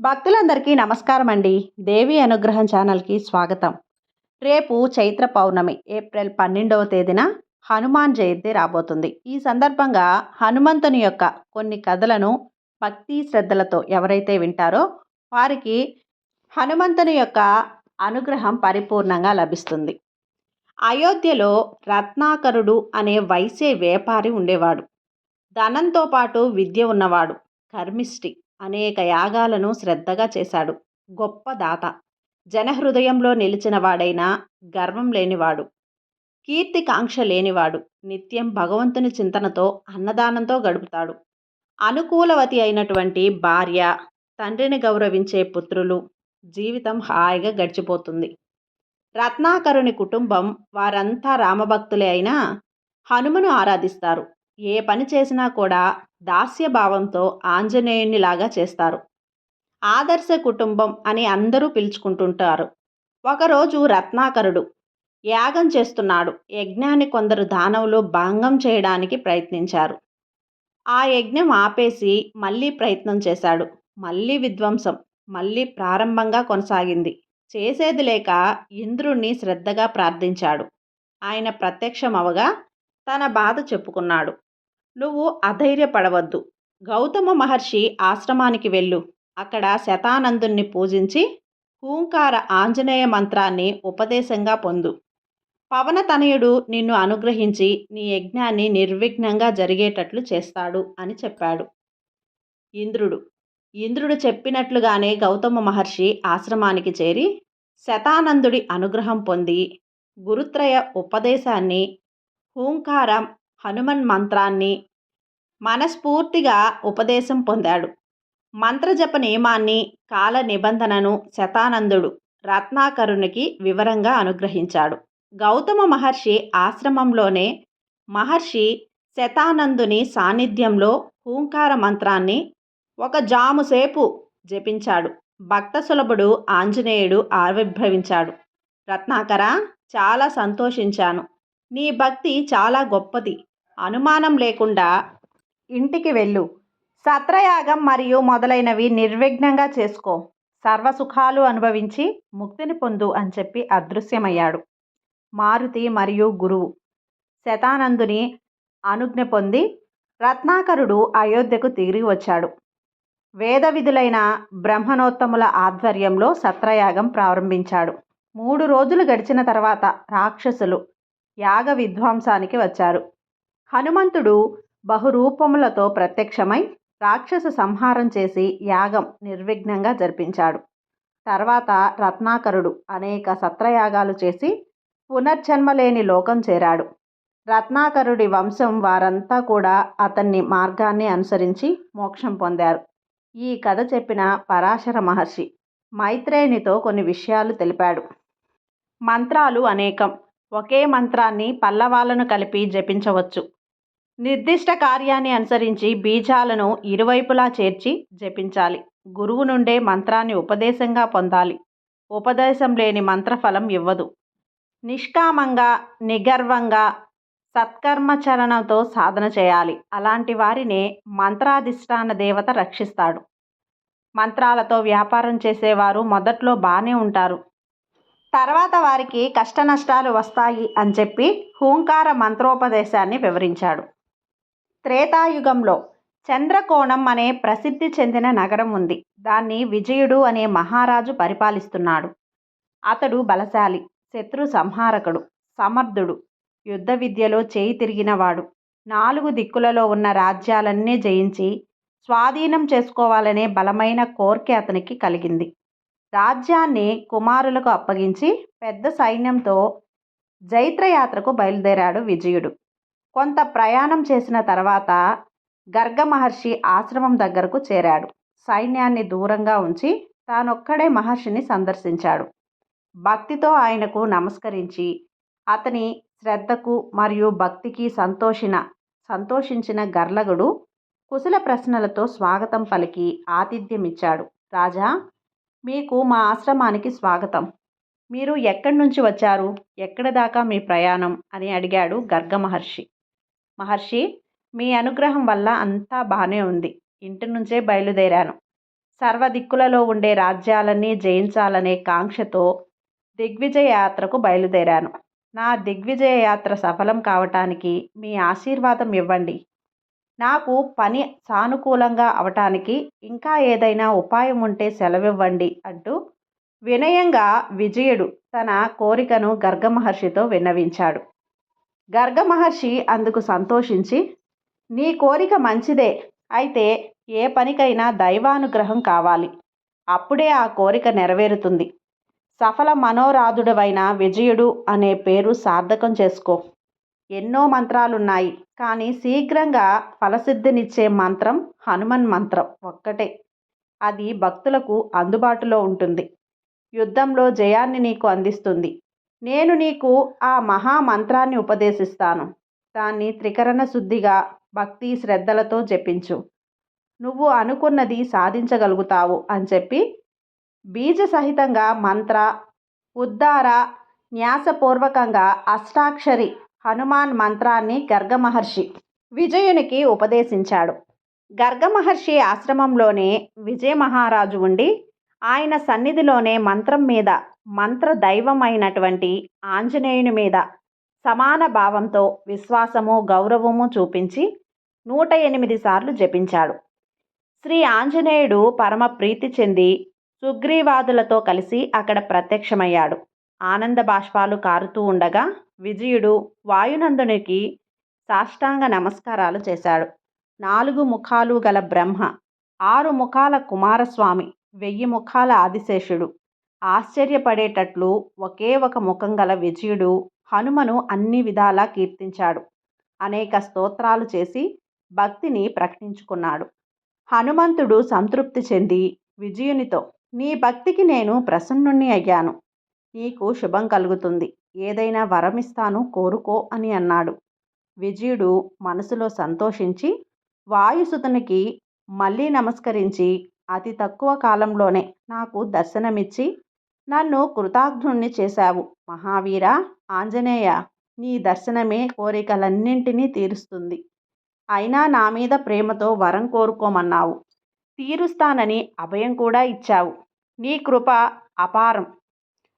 భక్తులందరికీ నమస్కారం అండి దేవి అనుగ్రహం ఛానల్కి స్వాగతం. రేపు చైత్ర పౌర్ణమి ఏప్రిల్ పన్నెండవ తేదీన హనుమాన్ జయంతి రాబోతుంది. ఈ సందర్భంగా హనుమంతుని యొక్క కొన్ని కథలను భక్తి శ్రద్ధలతో ఎవరైతే వింటారో వారికి హనుమంతుని యొక్క అనుగ్రహం పరిపూర్ణంగా లభిస్తుంది. అయోధ్యలో రత్నాకరుడు అనే వైశ్య వ్యాపారి ఉండేవాడు. ధనంతో పాటు విద్య ఉన్నవాడు కర్మిష్టి. అనేక యాగాలను శ్రద్ధగా చేశాడు. గొప్ప దాత. జనహృదయంలో నిలిచిన వాడైనా గర్వం లేనివాడు. కీర్తికాంక్ష లేనివాడు. నిత్యం భగవంతుని చింతనతో అన్నదానంతో గడుపుతాడు. అనుకూలవతి అయినటువంటి భార్య తండ్రిని గౌరవించే పుత్రులు జీవితం హాయిగా గడిచిపోతుంది. రత్నాకరుని కుటుంబం వారంతా రామభక్తులే అయినా హనుమను ఆరాధిస్తారు. ఏ పని చేసినా కూడా దాస్యభావంతో ఆంజనేయునిలాగా చేస్తారు. ఆదర్శ కుటుంబం అని అందరూ పిలుచుకుంటుంటారు. ఒకరోజు రత్నాకరుడు యాగం చేస్తున్నాడు. యజ్ఞాన్ని కొందరు దానవులు భంగం చేయడానికి ప్రయత్నించారు. ఆ యజ్ఞం ఆపేసి మళ్ళీ ప్రయత్నం చేశాడు. మళ్ళీ విధ్వంసం మళ్ళీ ప్రారంభంగా కొనసాగింది. చేసేది లేక ఇంద్రుణ్ణి శ్రద్ధగా ప్రార్థించాడు. ఆయన ప్రత్యక్షమవగా తన బాధ చెప్పుకున్నాడు. నువ్వు అధైర్యపడవద్దు. గౌతమ మహర్షి ఆశ్రమానికి వెళ్ళు. అక్కడ శతానందుణ్ణి పూజించి హూంకార ఆంజనేయ మంత్రాన్ని ఉపదేశంగా పొందు. పవన తనయుడు నిన్ను అనుగ్రహించి నీ యజ్ఞాన్ని నిర్విఘ్నంగా జరిగేటట్లు చేస్తాడు అని చెప్పాడు. ఇంద్రుడు. ఇంద్రుడు చెప్పినట్లుగానే గౌతమ మహర్షి ఆశ్రమానికి చేరి శతానందుడి అనుగ్రహం పొంది గురుత్రయ ఉపదేశాన్ని హూంకారం హనుమన్ మంత్రాన్ని మనస్ఫూర్తిగా ఉపదేశం పొందాడు. మంత్రజప నియమాన్ని కాల నిబంధనను శతానందుడు రత్నాకరునికి వివరంగా అనుగ్రహించాడు. గౌతమ మహర్షి ఆశ్రమంలోనే మహర్షి శతానందుని సాన్నిధ్యంలో హూంకార మంత్రాన్ని ఒక జాముసేపు జపించాడు. భక్త సులభుడు ఆంజనేయుడు ఆవిర్భవించాడు. రత్నాకర చాలా సంతోషించాను. నీ భక్తి చాలా గొప్పది. అనుమానం లేకుండా ఇంటికి వెళ్ళు. సత్రయాగం మరియు మొదలైనవి నిర్విఘ్నంగా చేసుకో. సర్వసుఖాలు అనుభవించి ముక్తిని పొందు అని చెప్పి అదృశ్యమయ్యాడు. మారుతి మరియు గురువు. శతానందుని అనుజ్ఞ పొంది రత్నాకరుడు అయోధ్యకు తిరిగి వచ్చాడు. వేద విధులైన బ్రహ్మణోత్తముల ఆధ్వర్యంలో సత్రయాగం ప్రారంభించాడు. మూడు రోజులు గడిచిన తర్వాత రాక్షసులు యాగ విధ్వంసానికి వచ్చారు. హనుమంతుడు బహురూపములతో ప్రత్యక్షమై రాక్షస సంహారం చేసి యాగం నిర్విఘ్నంగా జరిపించాడు. తర్వాత రత్నాకరుడు అనేక సత్రయాగాలు చేసి పునర్జన్మలేని లోకం చేరాడు. రత్నాకరుడి వంశం వారంతా కూడా అతన్ని మార్గాన్ని అనుసరించి మోక్షం పొందారు. ఈ కథ చెప్పిన పరాశర మహర్షి మైత్రేయునితో కొన్ని విషయాలు తెలిపాడు. మంత్రాలు అనేకం. ఒకే మంత్రాన్ని పల్లవాలను కలిపి జపించవచ్చు. నిర్దిష్ట కార్యాన్ని అనుసరించి బీజాలను ఇరువైపులా చేర్చి జపించాలి. గురువు నుండే మంత్రాన్ని ఉపదేశంగా పొందాలి. ఉపదేశం లేని మంత్రఫలం ఇవ్వదు. నిష్కామంగా నిగర్వంగా సత్కర్మచరణంతో సాధన చేయాలి. అలాంటి వారినే మంత్రాధిష్టాన దేవత రక్షిస్తాడు. మంత్రాలతో వ్యాపారం చేసేవారు మొదట్లో బాగానే ఉంటారు. తర్వాత వారికి కష్ట నష్టాలు వస్తాయి అని చెప్పి హూంకార మంత్రోపదేశాన్ని వివరించాడు. త్రేతాయుగంలో చంద్రకోణం అనే ప్రసిద్ధి చెందిన నగరం ఉంది. దాన్ని విజయుడు అనే మహారాజు పరిపాలిస్తున్నాడు. అతడు బలశాలి శత్రు సంహారకుడు సమర్థుడు యుద్ధ విద్యలో చేయి తిరిగినవాడు. నాలుగు దిక్కులలో ఉన్న రాజ్యాలన్నీ జయించి స్వాధీనం చేసుకోవాలనే బలమైన కోరిక అతనికి కలిగింది. రాజ్యాన్ని కుమారులకు అప్పగించి పెద్ద సైన్యంతో జైత్రయాత్రకు బయలుదేరాడు విజయుడు. కొంత ప్రయాణం చేసిన తర్వాత గర్గ మహర్షి ఆశ్రమం దగ్గరకు చేరాడు. సైన్యాన్ని దూరంగా ఉంచి తానొక్కడే మహర్షిని సందర్శించాడు. భక్తితో ఆయనకు నమస్కరించి అతని శ్రద్ధకు మరియు భక్తికి సంతోషిన సంతోషించిన గర్లగుడు కుశల ప్రశ్నలతో స్వాగతం పలికి ఆతిథ్యమిచ్చాడు. రాజా మీకు మా ఆశ్రమానికి స్వాగతం. మీరు ఎక్కడి నుంచి వచ్చారు? ఎక్కడి దాకా మీ ప్రయాణం? అని అడిగాడు గర్గ మహర్షి. మహర్షి మీ అనుగ్రహం వల్ల అంతా బాగానే ఉంది. ఇంటి నుంచే బయలుదేరాను. సర్వదిక్కులలో ఉండే రాజ్యాలన్నీ జయించాలనే కాంక్షతో దిగ్విజయ యాత్రకు బయలుదేరాను. నా దిగ్విజయ యాత్ర సఫలం కావటానికి మీ ఆశీర్వాదం ఇవ్వండి. నాకు పని సానుకూలంగా అవటానికి ఇంకా ఏదైనా ఉపాయం ఉంటే సెలవివ్వండి అంటూ వినయంగా విజయుడు తన కోరికను గర్గమహర్షితో విన్నవించాడు. గర్గమహర్షి అందుకు సంతోషించి నీ కోరిక మంచిదే అయితే ఏ పనికైనా దైవానుగ్రహం కావాలి. అప్పుడే ఆ కోరిక నెరవేరుతుంది. సఫల మనోరాధుడవైన విజయుడు అనే పేరు సార్థకం చేసుకో. ఎన్నో మంత్రాలున్నాయి కానీ శీఘ్రంగా ఫలసిద్ధినిచ్చే మంత్రం హనుమన్ మంత్రం ఒక్కటే. అది భక్తులకు అందుబాటులో ఉంటుంది. యుద్ధంలో జయాన్ని నీకు అందిస్తుంది. నేను నీకు ఆ మహామంత్రాన్ని ఉపదేశిస్తాను. దాన్ని త్రికరణ శుద్ధిగా భక్తి శ్రద్ధలతో జపించు. నువ్వు అనుకున్నది సాధించగలుగుతావు అని చెప్పి బీజ సహితంగా మంత్ర ఉద్దార న్యాసపూర్వకంగా అష్టాక్షరి హనుమాన్ మంత్రాన్ని గర్గమహర్షి విజయునికి ఉపదేశించాడు. గర్గమహర్షి ఆశ్రమంలోనే విజయ మహారాజు ఉండి ఆయన సన్నిధిలోనే మంత్రం మీద మంత్ర దైవమైనటువంటి ఆంజనేయుని మీద సమాన భావంతో విశ్వాసము గౌరవము చూపించి నూట ఎనిమిది సార్లు జపించాడు. శ్రీ ఆంజనేయుడు పరమ ప్రీతి చెంది సుగ్రీవాదులతో కలిసి అక్కడ ప్రత్యక్షమయ్యాడు. ఆనంద బాష్పాలు కారుతూ ఉండగా విజయుడు వాయునందునికి సాష్టాంగ నమస్కారాలు చేశాడు. నాలుగు ముఖాలు గల బ్రహ్మ ఆరు ముఖాల కుమారస్వామి వెయ్యి ముఖాల ఆదిశేషుడు ఆశ్చర్యపడేటట్లు ఒకే ఒక ముఖం గల విజయుడు హనుమను అన్ని విధాలా కీర్తించాడు. అనేక స్తోత్రాలు చేసి భక్తిని ప్రకటించుకున్నాడు. హనుమంతుడు సంతృప్తి చెంది విజయునితో నీ భక్తికి నేను ప్రసన్నుణ్ణి అయ్యాను. నీకు శుభం కలుగుతుంది. ఏదైనా వరమిస్తాను కోరుకో అని అన్నాడు. విజయుడు మనసులో సంతోషించి వాయుసుతునికి మళ్ళీ నమస్కరించి అతి తక్కువ కాలంలోనే నాకు దర్శనమిచ్చి నన్ను కృతార్థుణ్ణి చేశావు. మహావీర ఆంజనేయ నీ దర్శనమే కోరికలన్నింటినీ తీరుస్తుంది. అయినా నా మీద ప్రేమతో వరం కోరుకోమన్నావు. తీరుస్తానని అభయం కూడా ఇచ్చావు. నీ కృప అపారం.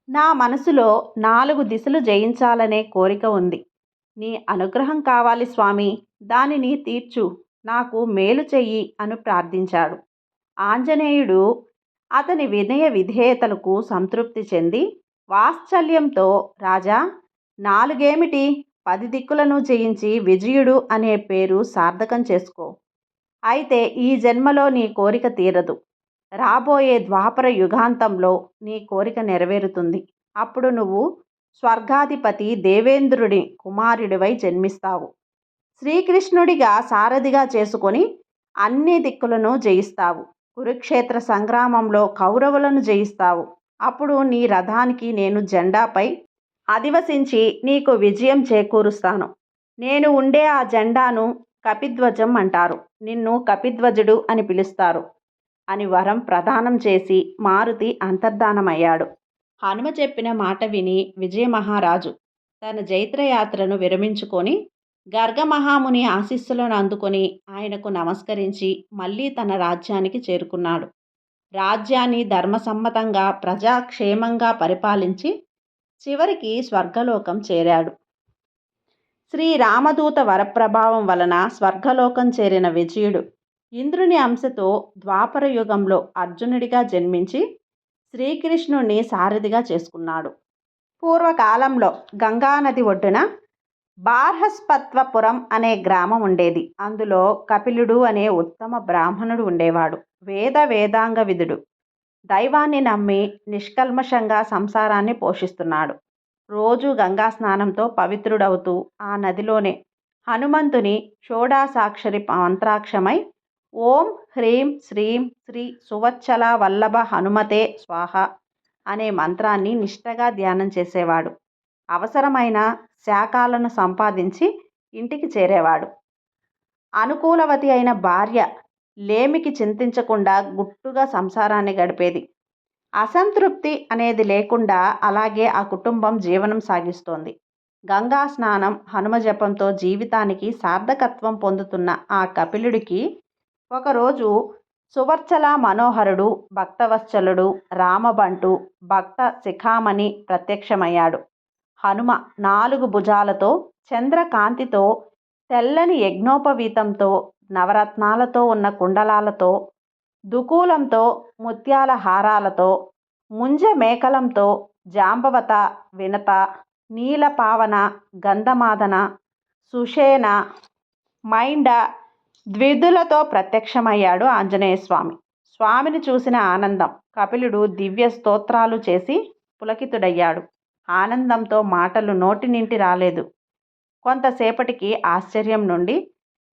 నా మనసులో నాలుగు దిశలు జయించాలనే కోరిక ఉంది. నీ అనుగ్రహం కావాలి స్వామి. దానిని తీర్చు. నాకు మేలు చెయ్యి అని ప్రార్థించాడు. ఆంజనేయుడు అతని వినయ విధేయతలకు సంతృప్తి చెంది వాత్సల్యంతో రాజా నాలుగేమిటి? పది దిక్కులను జయించి విజయుడు అనే పేరు సార్థకం చేసుకో. అయితే ఈ జన్మలో నీ కోరిక తీరదు. రాబోయే ద్వాపర యుగాంతంలో నీ కోరిక నెరవేరుతుంది. అప్పుడు నువ్వు స్వర్గాధిపతి దేవేంద్రుడి కుమారుడివై జన్మిస్తావు. శ్రీకృష్ణుడిగా సారథిగా చేసుకొని అన్ని దిక్కులను జయిస్తావు. కురుక్షేత్ర సంగ్రామంలో కౌరవులను జయిస్తావు. అప్పుడు నీ రథానికి నేను జెండాపై అధివసించి నీకు విజయం చేకూరుస్తాను. నేను ఉండే ఆ జెండాను కపిధ్వజం అంటారు. నిన్ను కపిధ్వజుడు అని పిలుస్తారు. అని వరం ప్రదానం చేసి మారుతి అంతర్ధానమయ్యాడు. హనుమ చెప్పిన మాట విని విజయమహారాజు తన జైత్రయాత్రను విరమించుకొని గర్గమహాముని ఆశీస్సులను అందుకొని ఆయనకు నమస్కరించి మళ్ళీ తన రాజ్యానికి చేరుకున్నాడు. రాజ్యాన్ని ధర్మసమ్మతంగా ప్రజాక్షేమంగా పరిపాలించి చివరికి స్వర్గలోకం చేరాడు. శ్రీ రామదూత వరప్రభావం వలన స్వర్గలోకం చేరిన విజయుడు ఇంద్రుని అంశతో ద్వాపర యుగంలో అర్జునుడిగా జన్మించి శ్రీకృష్ణుణ్ణి సారథిగా చేసుకున్నాడు. పూర్వకాలంలో గంగానది ఒడ్డున బార్హస్పత్వపురం అనే గ్రామం ఉండేది. అందులో కపిలుడు అనే ఉత్తమ బ్రాహ్మణుడు ఉండేవాడు. వేద వేదాంగ విధుడు దైవాన్ని నమ్మి నిష్కల్మషంగా సంసారాన్ని పోషిస్తున్నాడు. రోజు గంగా స్నానంతో పవిత్రుడవుతూ ఆ నదిలోనే హనుమంతుని షోడాసాక్షరి మంత్రాక్షమై ఓం హ్రీం శ్రీం శ్రీ సువచ్చల వల్లభ హనుమతే స్వాహ అనే మంత్రాన్ని నిష్టగా ధ్యానం చేసేవాడు. అవసరమైన శాఖాలను సంపాదించి ఇంటికి చేరేవాడు. అనుకూలవతి అయిన భార్య లేమికి చింతించకుండా గుట్టుగా సంసారాన్ని గడిపేది. అసంతృప్తి అనేది లేకుండా అలాగే ఆ కుటుంబం జీవనం సాగిస్తోంది. గంగా స్నానం హనుమ జపంతో జీవితానికి సార్థకత్వం పొందుతున్న ఆ కపిలుడికి ఒకరోజు సువర్చల మనోహరుడు భక్తవత్సలుడు రామబంటు భక్త శిఖామణి ప్రత్యక్షమయ్యాడు. హనుమ నాలుగు భుజాలతో చంద్రకాంతితో తెల్లని యజ్ఞోపవీతంతో నవరత్నాలతో ఉన్న కుండలాలతో దుకూలంతో ముత్యాల హారాలతో ముంజ మేకలంతో జాంబవత వినత నీలపావన గంధమాదన సుషేన మైండ ద్విధులతో ప్రత్యక్షమయ్యాడు ఆంజనేయస్వామి. స్వామిని చూసిన ఆనందం కపిలుడు దివ్య స్తోత్రాలు చేసి పులకితుడయ్యాడు. ఆనందంతో మాటలు నోటి నింటి రాలేదు. కొంతసేపటికి ఆశ్చర్యం నుండి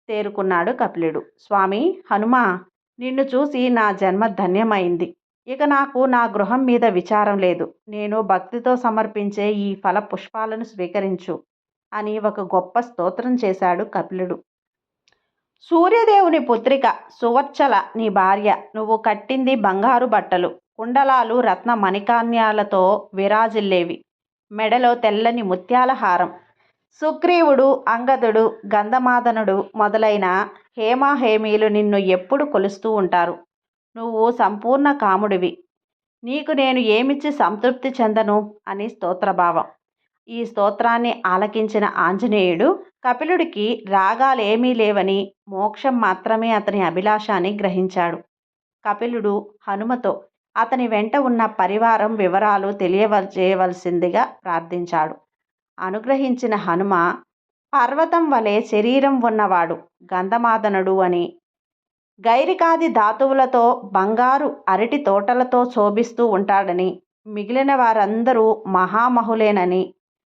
తేరుకున్నాడు కపిలుడు. స్వామి హనుమ నిన్ను చూసి నా జన్మ ధన్యమైంది. ఇక నాకు నా గృహం మీద విచారం లేదు. నేను భక్తితో సమర్పించే ఈ ఫల పుష్పాలను స్వీకరించు అని ఒక గొప్ప స్తోత్రం చేశాడు కపిలుడు. సూర్యదేవుని పుత్రిక సువర్చల నీ భార్య నువ్వు కట్టింది బంగారు బట్టలు కుండలాలు రత్న మణికాన్యాలతో విరాజిల్లేవి. మెడలో తెల్లని ముత్యాల హారం. సుగ్రీవుడు అంగదుడు గంధమాదనుడు మొదలైన హేమాహేమీలు నిన్ను ఎప్పుడు కొలుస్తూ ఉంటారు. నువ్వు సంపూర్ణ కాముడివి. నీకు నేను ఏమిచ్చి సంతృప్తి చెందను? అని స్తోత్రభావం. ఈ స్తోత్రాన్ని ఆలకించిన ఆంజనేయుడు కపిలుడికి రాగాలేమీ లేవని మోక్షం మాత్రమే అతని అభిలాషాన్ని గ్రహించాడు. కపిలుడు హనుమతో అతని వెంట ఉన్న పరివారం వివరాలు తెలియవలసిందిగా ప్రార్థించాడు. అనుగ్రహించిన హనుమ పర్వతం వలె శరీరం ఉన్నవాడు గంధమాదనుడు అని. గైరికాది ధాతువులతో బంగారు అరటి తోటలతో శోభిస్తూ ఉంటాడని. మిగిలిన వారందరూ మహామహులేనని.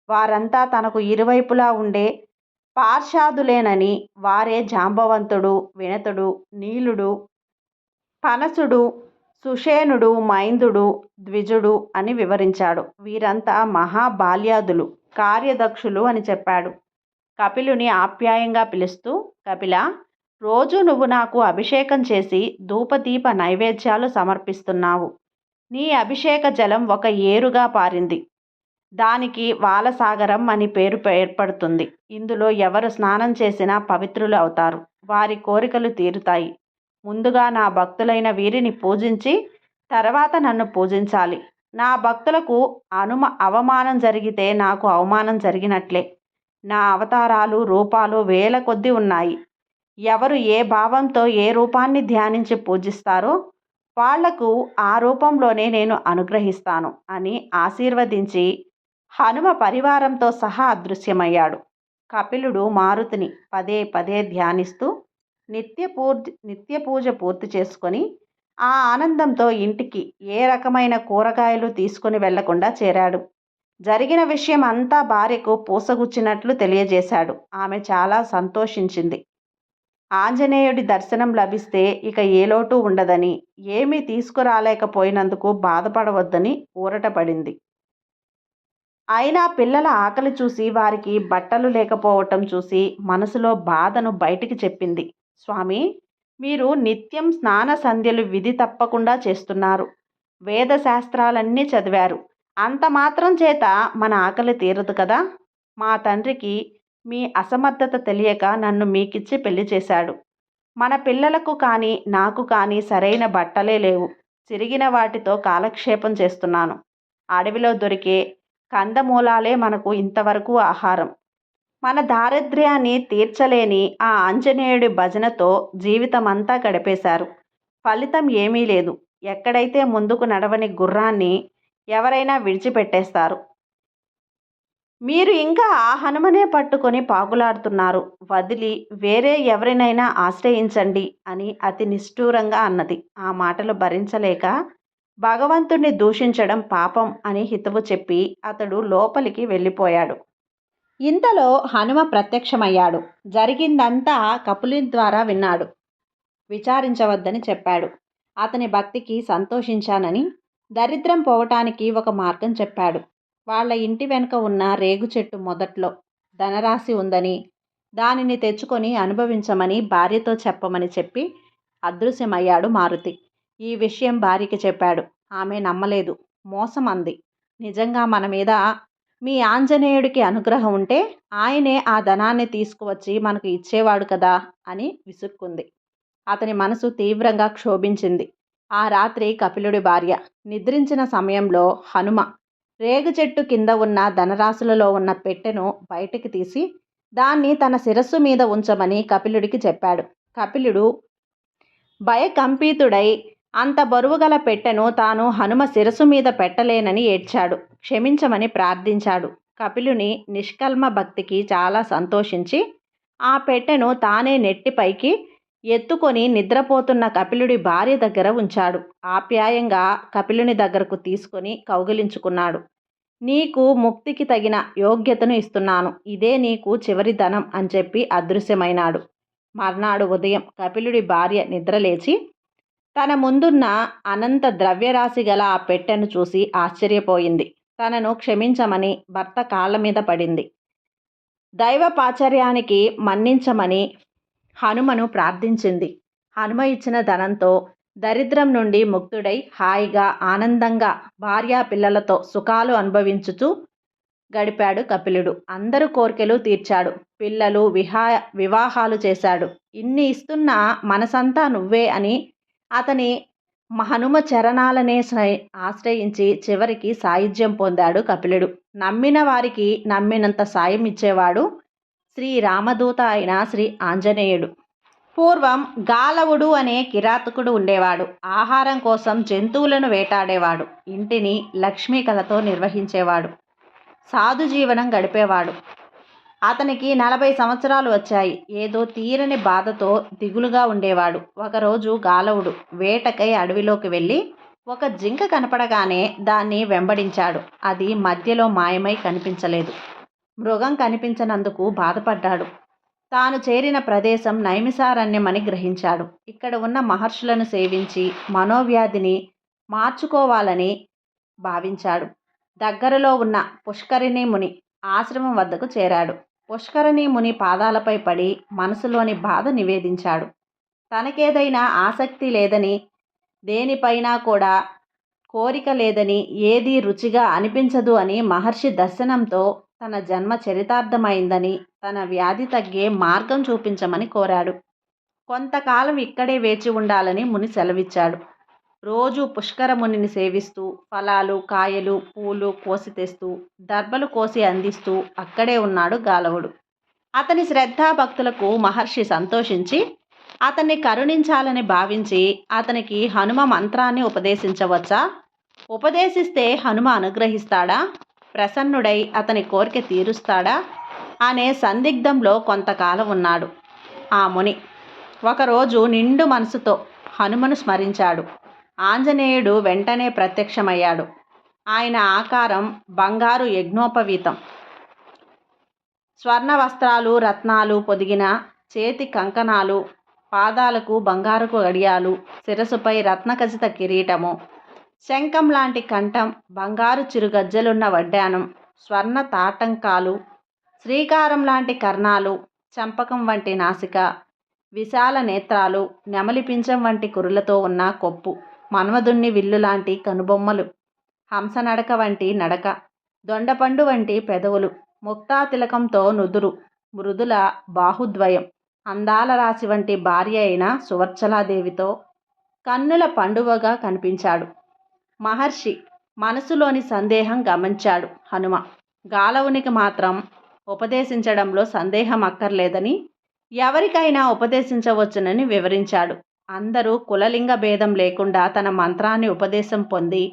వారంతా తనకు ఇరువైపులా ఉండే పార్షాదులేనని. వారే జాంబవంతుడు వినతుడు నీలుడు పనసుడు సుషేనుడు మైందుడు ద్విజుడు అని వివరించాడు. వీరంతా మహాబాల్యాదులు కార్యదక్షులు అని చెప్పాడు. కపిలుని ఆప్యాయంగా పిలుస్తూ కపిల రోజు నువ్వు నాకు అభిషేకం చేసి ధూపదీప నైవేద్యాలు సమర్పిస్తున్నావు. నీ అభిషేక జలం ఒక ఏరుగా పారింది. దానికి వాలసాగరం అని పేరు ఏర్పడుతుంది. ఇందులో ఎవరు స్నానం చేసినా పవిత్రులు అవుతారు. వారి కోరికలు తీరుతాయి. ముందుగా నా భక్తులైన వీరిని పూజించి తర్వాత నన్ను పూజించాలి. నా భక్తులకు అనుమ అవమానం జరిగితే నాకు అవమానం జరిగినట్లే. నా అవతారాలు రూపాలు వేల కొద్ది ఉన్నాయి. ఎవరు ఏ భావంతో ఏ రూపాన్ని ధ్యానించి పూజిస్తారో వాళ్ళకు ఆ రూపంలోనే నేను అనుగ్రహిస్తాను అని ఆశీర్వదించి హనుమ పరివారంతో సహా అదృశ్యమయ్యాడు. కపిలుడు మారుతిని పదే పదే ధ్యానిస్తూ నిత్య పూర్తి నిత్య పూజ పూర్తి చేసుకొని ఆ ఆనందంతో ఇంటికి ఏ రకమైన కూరగాయలు తీసుకుని వెళ్ళకుండా చేరాడు. జరిగిన విషయం అంతా భార్యకు పూసగుచ్చినట్లు తెలియజేశాడు. ఆమె చాలా సంతోషించింది. ఆంజనేయుడి దర్శనం లభిస్తే ఇక ఏ లోటు ఉండదని ఏమీ తీసుకురాలేకపోయినందుకు బాధపడవద్దని ఊరటపడింది. అయినా పిల్లల ఆకలి చూసి వారికి బట్టలు లేకపోవటం చూసి మనసులో బాధను బయటికి చెప్పింది. స్వామి మీరు నిత్యం స్నాన సంధ్యలు విధి తప్పకుండా చేస్తున్నారు. వేద శాస్త్రాలన్నీ చదివారు. అంత మాత్రం చేత మన ఆకలి తీరదు కదా? మా తండ్రికి మీ అసమర్థత తెలియక నన్ను మీకిచ్చి పెళ్ళి చేశాడు. మన పిల్లలకు కానీ నాకు కానీ సరైన బట్టలే లేవు. చిరిగిన వాటితో కాలక్షేపం చేస్తున్నాను. అడవిలో దొరికే కందమూలాలే మనకు ఇంతవరకు ఆహారం. మన దారిద్ర్యాన్ని తీర్చలేని ఆ ఆంజనేయుడి భజనతో జీవితమంతా గడిపేశారు. ఫలితం ఏమీ లేదు. ఎక్కడైతే ముందుకు నడవని గుర్రాన్ని ఎవరైనా విడిచిపెట్టేస్తారు. మీరు ఇంకా ఆ హనుమనే పట్టుకొని పాకులాడుతున్నారు వదిలి వేరే ఎవరినైనా ఆశ్రయించండి అని అతి నిష్ఠూరంగా అన్నది. ఆ మాటలు భరించలేక భగవంతుణ్ణి దూషించడం పాపం అని హితవు చెప్పి అతడు లోపలికి వెళ్ళిపోయాడు. ఇంతలో హనుమ ప్రత్యక్షమయ్యాడు. జరిగిందంతా కపులి ద్వారా విన్నాడు. విచారించవద్దని చెప్పాడు. అతని భక్తికి సంతోషించానని దరిద్రం పోవటానికి ఒక మార్గం చెప్పాడు. వాళ్ళ ఇంటి వెనుక ఉన్న రేగు చెట్టు మొదట్లో ధనరాశి ఉందని దానిని తెచ్చుకొని అనుభవించమని భార్యతో చెప్పమని చెప్పి అదృశ్యమయ్యాడు మారుతి. ఈ విషయం భార్యకి చెప్పాడు. ఆమె నమ్మలేదు. మోసం అంది నిజంగా మన మీద మీ ఆంజనేయుడికి అనుగ్రహం ఉంటే ఆయనే ఆ ధనాన్ని తీసుకువచ్చి మనకు ఇచ్చేవాడు కదా అని విసుక్కుంది. అతని మనసు తీవ్రంగా క్షోభించింది. ఆ రాత్రి కపిలుడి భార్య నిద్రించిన సమయంలో హనుమ రేగు చెట్టు కింద ఉన్న ధనరాశులలో ఉన్న పెట్టెను బయటికి తీసి దాన్ని తన శిరస్సు మీద ఉంచమని కపిలుడికి చెప్పాడు. కపిలుడు భయకంపీతుడై అంత బరువుగల పెట్టెను తాను హనుమ శిరస్సు మీద పెట్టలేనని ఏడ్చాడు. క్షమించమని ప్రార్థించాడు. కపిలుని నిష్కల్మ భక్తికి చాలా సంతోషించి ఆ పెట్టెను తానే నెట్టిపైకి ఎత్తుకొని నిద్రపోతున్న కపిలుడి భార్య దగ్గర ఉంచాడు. ఆప్యాయంగా కపిలుని దగ్గరకు తీసుకొని కౌగిలించుకున్నాడు. నీకు ముక్తికి తగిన యోగ్యతను ఇస్తున్నాను. ఇదే నీకు చివరి ధనం అని చెప్పి అదృశ్యమైనాడు. మర్నాడు ఉదయం కపిలుడి భార్య నిద్రలేచి తన ముందున్న అనంత ద్రవ్యరాశి గల ఆ పెట్టెను చూసి ఆశ్చర్యపోయింది. తనను క్షమించమని భర్త కాళ్ళ మీద పడింది. దైవ పాచర్యానికి మన్నించమని హనుమను ప్రార్థించింది. హనుమ ఇచ్చిన ధనంతో దరిద్రం నుండి ముక్తుడై హాయిగా ఆనందంగా భార్యా పిల్లలతో సుఖాలు అనుభవించుతూ గడిపాడు కపిలుడు. అందరు కోరికలు తీర్చాడు. పిల్లలు విహా వివాహాలు చేశాడు. ఇన్ని ఇస్తున్నా మనసంతా నువ్వే అని అతని హనుమ చరణాలనే ఆశ్రయించి చివరికి సాయుధ్యం పొందాడు కపిలుడు. నమ్మిన వారికి నమ్మినంత సాయం ఇచ్చేవాడు శ్రీ రామదూత అయిన శ్రీ ఆంజనేయుడు. పూర్వం గాలవుడు అనే కిరాతకుడు ఉండేవాడు. ఆహారం కోసం జంతువులను వేటాడేవాడు. ఇంటిని లక్ష్మీ కళతో నిర్వహించేవాడు. సాధు జీవనం గడిపేవాడు. అతనికి నలభై సంవత్సరాలు వచ్చాయి. ఏదో తీరని బాధతో దిగులుగా ఉండేవాడు. ఒకరోజు గాలవుడు వేటకై అడవిలోకి వెళ్ళి ఒక జింక కనపడగానే దాన్ని వెంబడించాడు. అది మధ్యలో మాయమై కనిపించలేదు. మృగం కనిపించనందుకు బాధపడ్డాడు. తాను చేరిన ప్రదేశం నైమిసారణ్యమని గ్రహించాడు. ఇక్కడ ఉన్న మహర్షులను సేవించి మనోవ్యాధిని మార్చుకోవాలని భావించాడు. దగ్గరలో ఉన్న పుష్కరిణి ముని ఆశ్రమం వద్దకు చేరాడు. పుష్కరణి ముని పాదాలపై పడి మనసులోని బాధ నివేదించాడు. తనకేదైనా ఆసక్తి లేదని దేనిపైనా కూడా కోరిక లేదని ఏది రుచిగా అనిపించదు అని మహర్షి దర్శనంతో తన జన్మ చరితార్థమైందని తన వ్యాధి తగ్గే మార్గం చూపించమని కోరాడు. కొంతకాలం ఇక్కడే వేచి ఉండాలని ముని సెలవిచ్చాడు. రోజు పుష్కరమునిని సేవిస్తూ ఫలాలు కాయలు పూలు కోసి తెస్తూ దర్భలు కోసి అందిస్తూ అక్కడే ఉన్నాడు గాలవుడు. అతని శ్రద్ధాభక్తులకు మహర్షి సంతోషించి అతన్ని కరుణించాలని భావించి అతనికి హనుమ మంత్రాన్ని ఉపదేశించవచ్చా? ఉపదేశిస్తే హనుమ అనుగ్రహిస్తాడా? ప్రసన్నుడై అతని కోరిక తీరుస్తాడా? అనే సందిగ్ధంలో కొంతకాలం ఉన్నాడు ఆ ముని. ఒకరోజు నిండు మనసుతో హనుమను స్మరించాడు. ఆంజనేయుడు వెంటనే ప్రత్యక్షమయ్యాడు. ఆయన ఆకారం బంగారు యజ్ఞోపవీతం. స్వర్ణ వస్త్రాలు రత్నాలు పొదిగిన చేతి కంకణాలు పాదాలకు బంగారుకు గడియాలు శిరసుపై రత్నఖచిత కిరీటము శంఖం లాంటి కంఠం బంగారు చిరుగజ్జలున్న వడ్డానం స్వర్ణ తాటంకాలు శ్రీకారం లాంటి కర్ణాలు చంపకం వంటి నాసిక విశాల నేత్రాలు నెమలి పించం వంటి కురులతో ఉన్న కొప్పు. మన్మధుణ్ణి విల్లు లాంటి కనుబొమ్మలు. హంసనడక వంటి నడక దొండపండు వంటి పెదవులు ముక్తా తిలకంతో నుదురు మృదుల బాహుద్వయం అందాల రాశి వంటి భార్య అయిన సువర్చలాదేవితో కన్నుల పండువగా కనిపించాడు. మహర్షి మనసులోని సందేహం గమనించాడు హనుమ. గాలవునికి మాత్రం ఉపదేశించడంలో సందేహం అక్కర్లేదని ఎవరికైనా ఉపదేశించవచ్చునని వివరించాడు. అందరూ కులలింగ భేదం లేకుండా తన మంత్రాన్ని ఉపదేశం పొంది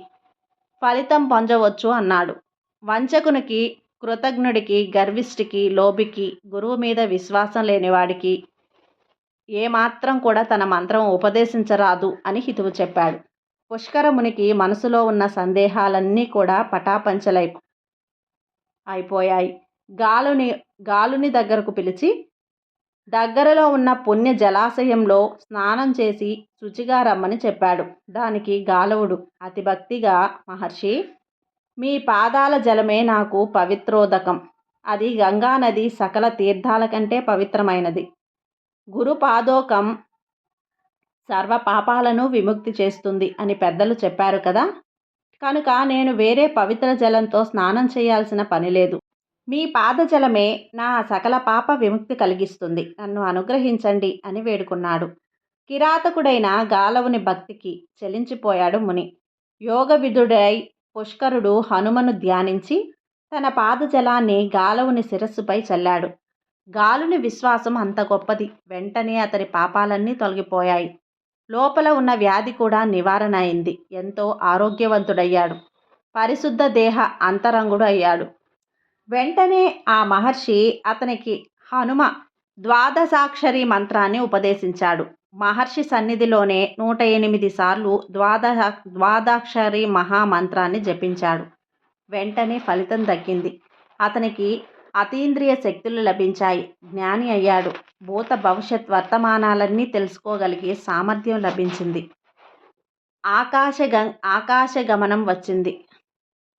ఫలితం పొందవచ్చు అన్నాడు. వంచకునికి కృతజ్ఞుడికి గర్విష్ఠికి లోబికి గురువు మీద విశ్వాసం లేనివాడికి ఏమాత్రం కూడా తన మంత్రం ఉపదేశించరాదు అని హితువు చెప్పాడు. పుష్కరమునికి మనసులో ఉన్న సందేహాలన్నీ కూడా పటాపంచలై అయిపోయాయి. గాలుని గాలుని దగ్గరకు పిలిచి దగ్గరలో ఉన్న పుణ్య జలాశయంలో స్నానం చేసి శుచిగా రమ్మని చెప్పాడు. దానికి గాలవుడు అతి భక్తిగా మహర్షి మీ పాదాల జలమే నాకు పవిత్రోదకం. అది గంగానది సకల తీర్థాల కంటే పవిత్రమైనది. గురుపాదోకం సర్వ పాపాలను విముక్తి చేస్తుంది అని పెద్దలు చెప్పారు కదా. కనుక నేను వేరే పవిత్ర జలంతో స్నానం చేయాల్సిన పని లేదు. మీ పాదజలమే నా సకల పాప విముక్తి కలిగిస్తుంది. నన్ను అనుగ్రహించండి అని వేడుకున్నాడు. కిరాతకుడైన గాలవుని భక్తికి చెలించిపోయాడు ముని. యోగవిధుడై పుష్కరుడు హనుమను ధ్యానించి తన పాదజలాన్ని గాలవుని శిరస్సుపై చల్లాడు. గాలుని విశ్వాసం అంత గొప్పది. వెంటనే అతని పాపాలన్నీ తొలగిపోయాయి. లోపల ఉన్న వ్యాధి కూడా నివారణ అయింది ఎంతో ఆరోగ్యవంతుడయ్యాడు. పరిశుద్ధ దేహ అంతరంగుడు అయ్యాడు. వెంటనే ఆ మహర్షి అతనికి హనుమ ద్వాదశాక్షరి మంత్రాన్ని ఉపదేశించాడు. మహర్షి సన్నిధిలోనే నూట ఎనిమిది సార్లు ద్వాదశ ద్వాదాక్షరి మహామంత్రాన్ని జపించాడు. వెంటనే ఫలితం దక్కింది. అతనికి అతీంద్రియ శక్తులు లభించాయి. జ్ఞాని అయ్యాడు. భూత భవిష్యత్ వర్తమానాలన్నీ తెలుసుకోగలిగే సామర్థ్యం లభించింది. ఆకాశ గ ఆకాశ గమనం వచ్చింది.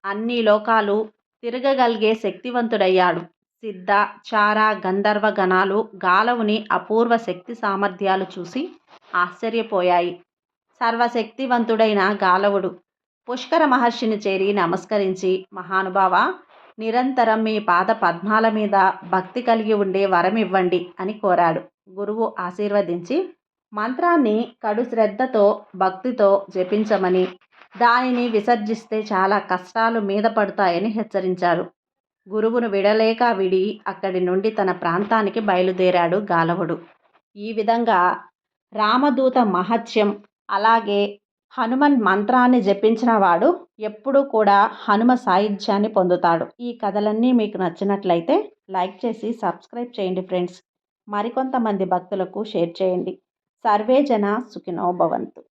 అన్ని లోకాలు తిరగగలిగే శక్తివంతుడయ్యాడు. సిద్ధ చార గంధర్వ గణాలు గాలవుని అపూర్వ శక్తి సామర్థ్యాలు చూసి ఆశ్చర్యపోయాయి. సర్వశక్తివంతుడైన గాలవుడు పుష్కర మహర్షిని చేరి నమస్కరించి మహానుభావ నిరంతరం మీ పాద పద్మాల మీద భక్తి కలిగి ఉండే వరం ఇవ్వండి అని కోరాడు. గురువు ఆశీర్వదించి మంత్రాన్ని కడు శ్రద్ధతో భక్తితో జపించమని దానిని విసర్జిస్తే చాలా కష్టాలు మీద పడతాయని హెచ్చరించారు. గురువును విడలేక విడి అక్కడి నుండి తన ప్రాంతానికి బయలుదేరాడు గాలవుడు. ఈ విధంగా రామదూత మహత్యం అలాగే హనుమన్ మంత్రాన్ని జపించిన వాడు ఎప్పుడూ కూడా హనుమ సాహిత్యాన్ని పొందుతాడు. ఈ కథలన్నీ మీకు నచ్చినట్లయితే లైక్ చేసి సబ్స్క్రైబ్ చేయండి ఫ్రెండ్స్. మరికొంతమంది భక్తులకు షేర్ చేయండి. సర్వే జన సుఖినో భవంతు.